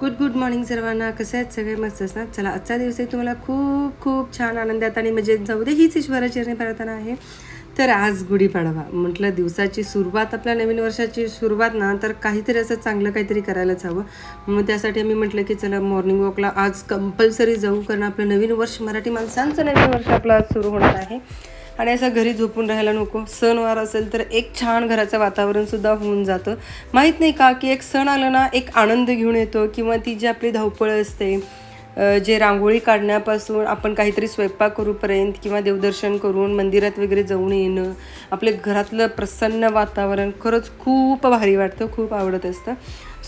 Good good morning सर्वांना. कसे आहेत सगळे? मस्त ना? चला आजचा दिवस आहे तुम्हाला खूप खूप छान आनंदात आणि मजेत जाऊ दे. हीच ईश्वराची प्रार्थना आहे. तर आज गुढीपाडवा म्हटलं दिवसाची सुरुवात आपल्या नवीन वर्षाची सुरुवात ना तर काहीतरी असं चांगलं काहीतरी करायलाच हवं. मग त्यासाठी आम्ही म्हटलं की चला मॉर्निंग वॉकला आज कंपल्सरी जाऊ कारण आपलं नवीन वर्ष मराठी माणसांचं नवीन वर्ष आपलं आज सुरू होणार आहे. आणि असं घरी झोपून राहायला नको. सणवार असेल तर एक छान घराचं वातावरणसुद्धा होऊन जातं. माहीत नाही का की एक सण आलं ना एक आनंद घेऊन येतो किंवा ती जी आपली धावपळ असते जे रांगोळी काढण्यापासून आपण काहीतरी स्वयंपाक करूपर्यंत किंवा देवदर्शन करून मंदिरात वगैरे जाऊन येणं आपल्या घरातलं प्रसन्न वातावरण खरंच खूप भारी वाटतं खूप आवडत असतं.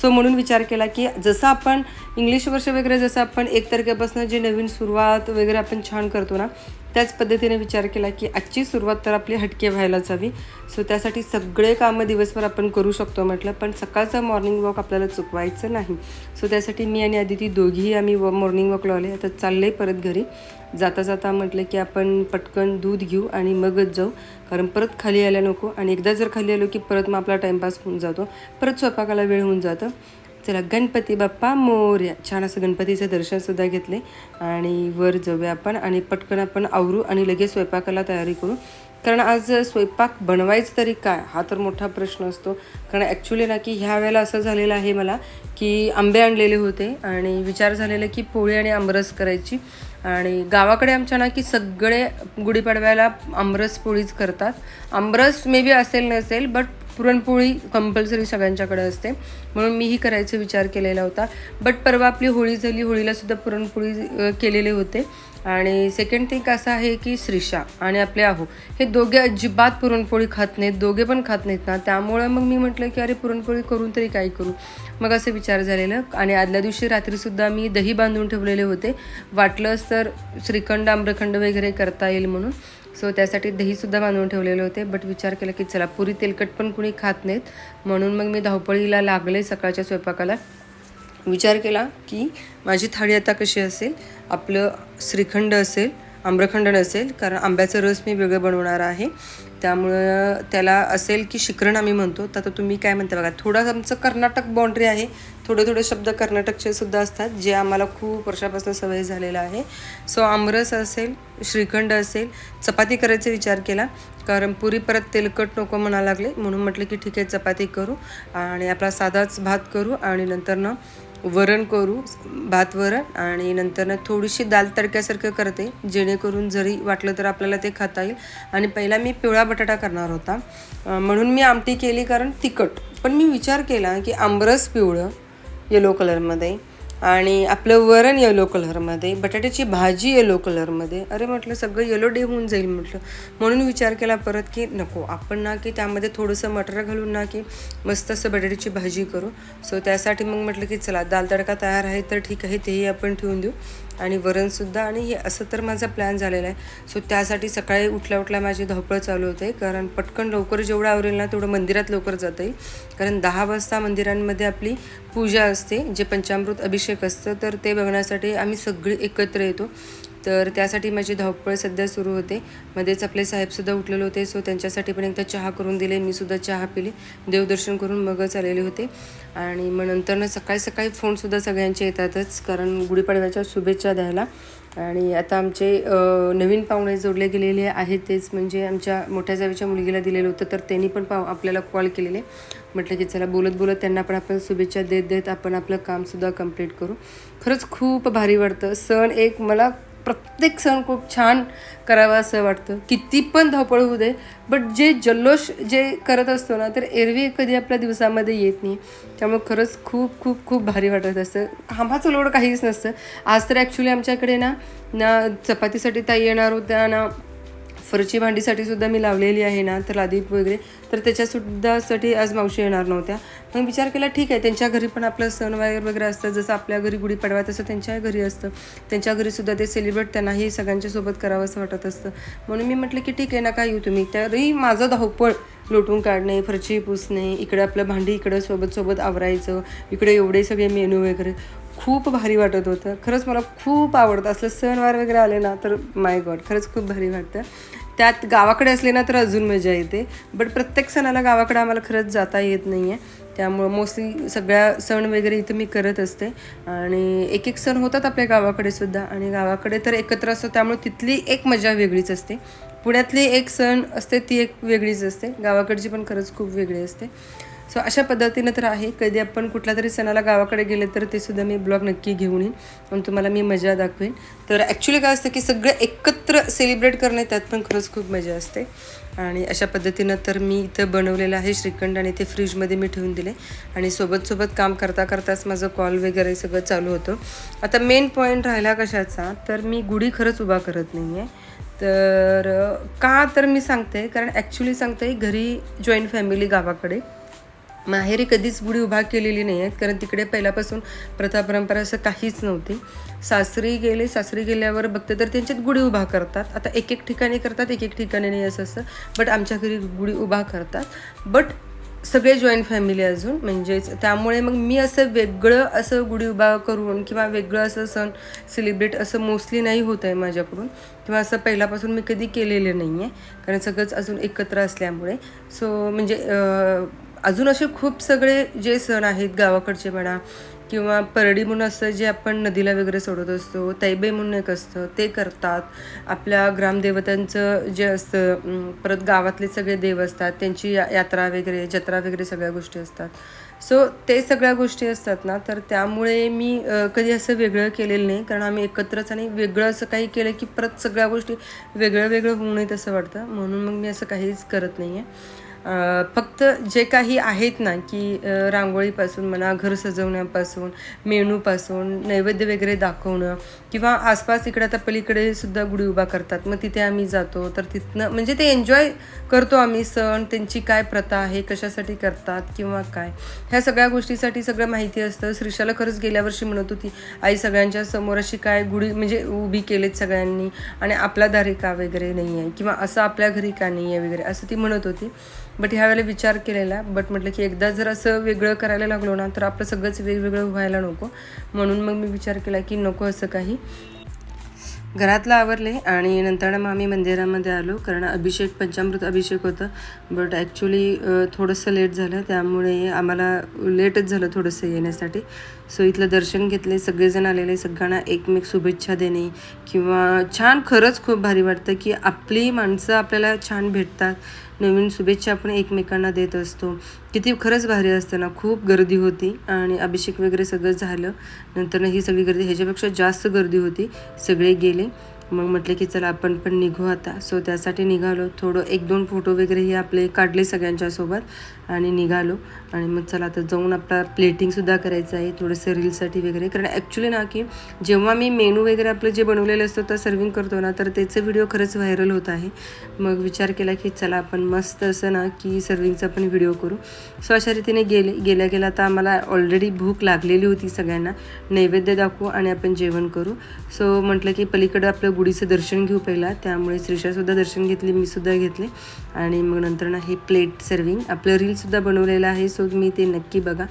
सो म्हणून विचार केला की जसं आपण इंग्लिश वर्ष वगैरे जसं आपण एक तारखेपासून जे नवीन सुरुवात वगैरे आपण छान करतो ना त्याच पद्धतीने विचार केला की आजची सुरुवात तर आपली हटके व्हायलाच हवी. सो त्यासाठी सगळे कामं दिवसभर आपण करू शकतो म्हटलं पण सकाळचा मॉर्निंग वॉक आपल्याला चुकवायचं नाही. सो त्यासाठी मी आणि आदिती दोघीही आम्ही व मॉर्निंग वॉक लावले. आता चालले परत घरी. जाता जाता म्हटलं की आपण पटकन दूध घेऊ आणि मगच जाऊ. कारण परत खाली यायला नको आणि एकदा जर खाली आलो की परत मग आपला टाईमपास होऊन जातो. परत स्वयंपाकाला वेळ होऊन जातं. चला गणपती बाप्पा मोर्या. छान असं गणपतीचं दर्शनसुद्धा घेतले. आणि वर जाऊया आपण आणि पटकन आपण आवरू आणि लगेच स्वयंपाकाला तयारी करू. कारण आज स्वयंपाक बनवायचं तरी काय? हा तर मोठा प्रश्न असतो. कारण ॲक्च्युली ना की ह्या वेळेला असं झालेलं आहे मला की आंबे आणलेले होते आणि विचार झालेला की पोळी आणि आमरस करायची. आणि गावाकडे आमच्या ना की सगळे गुढीपाडव्याला आमरस पोळीच करतात. आमरस मे बी असेल नसेल बट पुरणपोळी कंपल्सरी सगळ्यांच्याकडे असते. म्हणून मीही करायचा विचार केलेला होता. बट परवा आपली होळी झाली. होळीलासुद्धा पुरणपोळी केलेले होते. आणि सेकंड थिंग असं आहे की श्रीषा आणि आपले आहो हे दोघे अजिबात पुरणपोळी खात नाहीत. दोघे पण खात नाहीत ना. त्यामुळे मग मी म्हटलं की अरे पुरणपोळी करून तरी काय करू? मग असं विचार झालेलं. आणि आदल्या दिवशी रात्रीसुद्धा मी दही बांधून ठेवलेले होते. वाटलंच तर श्रीखंड आम्रखंड वगैरे करता येईल म्हणून. सो त्यासाठी दहीसुद्धा बांधून ठेवलेले होते बट विचार केला की चला पुरी तेलकट पण कुणी खात नाहीत. म्हणून मग मी धावपळीला लागले सकाळच्या स्वयंपाकाला. विचार केला की माझी थाळी आता कशी असेल? आपलं श्रीखंड असेल आम्रखंड नसेल कारण आंब्याचा रस मी वेगळं बनवणार आहे. त्यामुळं त्याला असेल की शिकरण आम्ही म्हणतो. तर आता तुम्ही काय म्हणता बघा थोडं आमचं कर्नाटक बाउंड्री आहे. थोडे थोडे शब्द कर्नाटकचे सुद्धा असतात जे आम्हाला खूप वर्षापासून सवय झालेलं आहे. सो आमरस असेल श्रीखंड असेल चपाती करायचा विचार केला कारण पुरी परत तेलकट नको म्हणा लागले. म्हणून म्हटलं की ठीक आहे चपाती करू आणि आपला साधाच भात करू आणि नंतर ना वरण करू भात वरण आणि नंतर ना थोडीशी दाल तडक्यासारखं करते जेणेकरून जरी वाटलं तर आपल्याला ते खाता येईल. आणि पहिला मी पिवळा बटाटा करणार होता. म्हणून मी आमटी केली कारण तिखट. पण मी विचार केला की आंबरस पिवळं येलो कलरमध्ये आणि आपलं वरण येलो कलरमध्ये बटाट्याची भाजी येलो कलरमध्ये अरे म्हटलं सगळं येलो डे होऊन जाईल म्हटलं. म्हणून विचार केला परत की नको आपण ना की त्यामध्ये थोडंसं मटर घालून ना की मस्त असं बटाट्याची भाजी करू. सो त्यासाठी मग म्हटलं की चला दाल तडका तयार आहे तर ठीक आहे तेही आपण ठेवून देऊ. आणि वरणसुद्धा आणि हे असं तर माझा प्लॅन झालेला आहे. सो त्यासाठी सकाळी उठल्या उठल्या माझी धावपळ चालू होते. कारण पटकन लवकर जेवढं आवरेल ना तेवढं मंदिरात लवकर जाता येईल. कारण दहा वाजता मंदिरांमध्ये आपली पूजा असते जे पंचामृत अभिषेक असतं तर ते बघण्यासाठी आम्ही सगळी एकत्र येतो. तर त्यासाठी माझी धावपळ सध्या सुरू होते. मध्येच आपले साहेबसुद्धा उठलेले होते. सो त्यांच्यासाठी पण एकदा चहा करून दिले. मीसुद्धा चहा पिली. देवदर्शन करून मगच आलेले होते. आणि मग नंतर सकाळी सकाळी फोनसुद्धा सगळ्यांचे येतातच. कारण गुढीपाडव्याच्या शुभेच्छा द्यायला. आणि आता आमचे नवीन पाहुणे जोडले गेलेले आहेत तेच म्हणजे आमच्या मोठ्या जावीच्या मुलगीला दिलेलं होतं. तर त्यांनी पण पाव आपल्याला कॉल केलेले. म्हटलं की चला बोलत बोलत त्यांना पण आपण शुभेच्छा देत देत आपण आपलं कामसुद्धा कंप्लीट करू. खरंच खूप भारी वाटतं. सण एक मला प्रत्येक सण खूप छान करावा असं वाटतं. किती पण धावपळ होऊ दे बट जे जल्लोष जे करत असतो ना तर एरवी कधी आपल्या दिवसामध्ये येत नाही. त्यामुळे खरंच खूप खूप खूप भारी वाटत असतं. कामाचं लोड काहीच नसतं. आज तर ॲक्च्युली आमच्याकडे ना ना चपातीसाठी ताई येणार होत्या ना फरची भांडीसाठी सुद्धा मी लावलेली आहे ना तर लादीप वगैरे. तर त्याच्यासुद्धा साठी आज मावशी येणार नव्हत्या. मग विचार केला ठीक आहे त्यांच्या घरी पण आपलं सण वगैरे वगैरे असतं. जसं आपल्या घरी गुढीपाडवा तसं त्यांच्या घरी असतं. त्यांच्या घरीसुद्धा ते सेलिब्रेट त्यांनाही सगळ्यांच्या सोबत करावं असं वाटत असतं. म्हणून मी म्हटलं की ठीक आहे ना काय येऊ तुम्ही. तरी माझं धावपळ लोटून काढणे फरची पुसणे इकडे आपलं भांडी इकडं सोबत सोबत आवरायचं इकडे एवढे सगळे मेनू वगैरे. खूप भारी वाटत होतं. खरंच मला खूप आवडतं. असलं सणवार वगैरे आले ना तर माय गॉड खरंच खूप भारी वाटतं. त्यात गावाकडे असले ना तर अजून मजा येते. बट प्रत्येक सणाला गावाकडे आम्हाला खरंच जाता येत नाही आहे त्यामुळं मोस्टली सगळ्या सण वगैरे इथं मी करत असते. आणि एक एक सण होतात आपल्या गावाकडे सुद्धा. आणि गावाकडे तर एकत्र असतो त्यामुळे तिथली एक मजा वेगळीच असते. पुण्यातली एक सण असते ती एक वेगळीच असते. गावाकडची पण खरंच खूप वेगळी असते. सो अशा पद्धतीनं तर आहे. कधी आपण कुठल्या तरी सणाला गावाकडे गेले तर ते सुद्धा मी ब्लॉग नक्की घेऊन येईन. आणि तुम्हाला मी मजा दाखवेन. तर ॲक्च्युली काय असतं की सगळं एकत्र सेलिब्रेट करणे त्यात पण खरंच खूप मजा असते. आणि अशा पद्धतीनं तर मी इथं बनवलेलं आहे श्रीखंड आणि ते फ्रीजमध्ये मी ठेवून दिले. आणि सोबतसोबत काम करता करताच माझं कॉल वगैरे सगळं चालू होतं. आता मेन पॉईंट राहिला कशाचा तर मी गुढी खरंच उभा करत नाही आहे तर का तर मी सांगते. कारण ॲक्च्युली सांगते घरी जॉईंट फॅमिली गावाकडे. माहेरी कधीच गुढी उभा केलेली नाही आहेत कारण तिकडे पहिल्यापासून प्रथा परंपरा असं काहीच नव्हती. सासरी गेले सासरी गेल्यावर बघते तर त्यांच्यात गुढी उभा करतात. आता एक एक ठिकाणी करतात एक एक ठिकाणी नाही असं असं बट आमच्या घरी गुढी उभा करतात. बट सगळे जॉईंट फॅमिली अजून म्हणजेच त्यामुळे मग मी असं वेगळं असं गुढी उभा करून किंवा वेगळं असं सण सेलिब्रेट असं मोस्टली नाही होत आहे माझ्याकडून. किंवा असं पहिल्यापासून मी कधी केलेलं नाही आहे कारण सगळंच अजून एकत्र असल्यामुळे. सो म्हणजे अजून असे खूप सगळे जे सण आहेत गावाकडचे म्हणा किंवा परडी म्हणून असतं जे आपण नदीला वगैरे सोडत असतो तैबे म्हणून एक असतं ते करतात. आपल्या ग्रामदेवतांचं जे असतं परत गावातले सगळे देव असतात त्यांची या- यात्रा वगैरे जत्रा वगैरे सगळ्या गोष्टी असतात. सो ते सगळ्या गोष्टी असतात ना तर त्यामुळे मी कधी असं वेगळं केलेलं नाही कारण आम्ही एकत्रच आणि वेगळं असं काही केलं की परत सगळ्या गोष्टी वेगळं वेगळं होऊ नयेत असं वाटतं. म्हणून मग मी असं काहीच करत नाही आहे फक्त जे काही आहेत ना की रांगोळीपासून म्हणा घर सजवण्यापासून मेनूपासून नैवेद्य वगैरे दाखवणं किंवा आसपास इकडे आता पलीकडे सुद्धा गुढी उभा करतात मग तिथे आम्ही जातो. तर तिथनं म्हणजे ते एन्जॉय करतो आम्ही सण त्यांची काय प्रथा आहे कशासाठी करतात किंवा काय. ह्या सगळ्या गोष्टीसाठी सगळं माहिती असतं. श्रीशाला खरंच गेल्या वर्षी म्हणत होती आई सगळ्यांच्या समोर अशी काय गुढी म्हणजे उभी केलेत सगळ्यांनी आणि आपला दारी का वगैरे नाही आहे किंवा असं आपल्या घरी का नाही आहे वगैरे असं ती म्हणत होती. बट ह्यावेळेला विचार केलेला बट म्हटलं की एकदा जर असं वेगळं करायला लागलो ना तर आपलं सगळंच वेगवेगळं व्हायला नको. म्हणून मग मी विचार केला की नको असं काही. घरातलं आवरले आणि नंतर मग आम्ही मंदिरामध्ये आलो कारण अभिषेक पंचामृत अभिषेक होतं. बट ॲक्च्युली थोडंसं लेट झालं त्यामुळे आम्हाला लेटच झालं थोडंसं येण्यासाठी. सो इथलं दर्शन घेतले सगळेजण आलेले सगळ्यांना एकमेक शुभेच्छा देणे. किंवा छान खरंच खूप भारी वाटतं की आपली माणसं आपल्याला छान भेटतात. नवीन शुभेच्छा आपण एकमेकांना देत असतो. किती खरंच भारी असतं ना. खूप गर्दी होती आणि अभिषेक वगैरे सगळं झालं. नंतर ही सगळी गर्दी ह्याच्यापेक्षा जास्त गर्दी होती. सगळे गेले. मग म्हटलं की चला आपण पण निघू आता. सो त्यासाठी निघालो. थोडं एक दोन फोटो वगैरे हे आपले काढले सगळ्यांच्यासोबत आणि निघालो. आणि मग चला आता जाऊन आपला प्लेटिंगसुद्धा करायचं आहे थोडंसं रीलसाठी वगैरे. कारण ॲक्च्युली ना की जेव्हा मी मेनू वगैरे आपलं जे बनवलेलं असतं तर सर्विंग करतो ना तर त्याचे व्हिडिओ खरंच व्हायरल होत आहे. मग विचार केला की चला आपण मस्त असं ना की सर्विंगचा पण व्हिडिओ करू. सो अशा रीतीने गेले गेल्या गेल्या तर आम्हाला ऑलरेडी भूक लागलेली होती सगळ्यांना. नैवेद्य दाखवू आणि आपण जेवण करू. सो म्हटलं की पलीकडं आपलं गुढीचं दर्शन घेऊ पहिला. त्यामुळे श्रीषासुद्धा दर्शन घेतले मी सुद्धा घेतले. आणि मग नंतर ना हे प्लेट सर्विंग आपलं रीलसुद्धा बनवलेलं आहे सो मी ते नक्की बघा.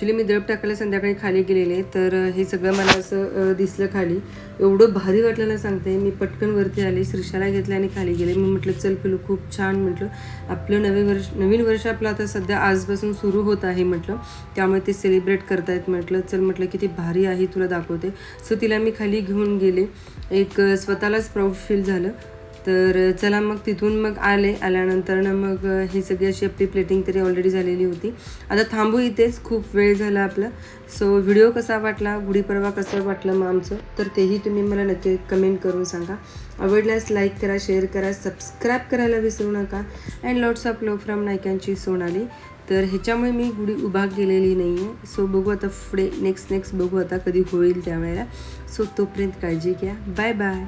ॲक्च्युली मी दळप टाकायला संध्याकाळी खाली गेलेले तर हे सगळं मला असं दिसलं खाली. एवढं भारी वाटलं ना सांगते मी पटकन वरती आले श्रीशाला घेतले आणि खाली गेले. मी म्हटलं चल पिलू खूप छान म्हटलं. आपलं नवे वर्ष नवीन वर्ष आपलं आता सध्या आजपासून सुरू होत आहे म्हटलं. त्यामुळे ते सेलिब्रेट करतायत म्हटलं. चल म्हटलं किती भारी आहे तुला दाखवते. सो तिला मी खाली घेऊन गेले. एक स्वतःलाच प्राऊड फील झालं. तर चला मग तिथून मग आले आल्यानंतर ना मग ही सगळी अशी आपली प्लेटिंग तरी ऑलरेडी झालेली होती. आता थांबू इथेच खूप वेळ झाला आपला. सो व्हिडिओ कसा वाटला? गुढीपर्वा कसं वाटलं मग आमचं? तर तेही तुम्ही मला नक्की कमेंट करून सांगा. आवडल्यास लाईक करा शेअर करा सबस्क्राईब करायला विसरू नका. And lots of love from नायकांची Sonali. तर ह्याच्यामुळे मी गुढी उभा केलेली नाही आहे सो बघू आता पुढे नेक्स्ट नेक्स्ट बघू आता कधी होईल त्यावेळेला. सो तोपर्यंत काळजी घ्या. Bye bye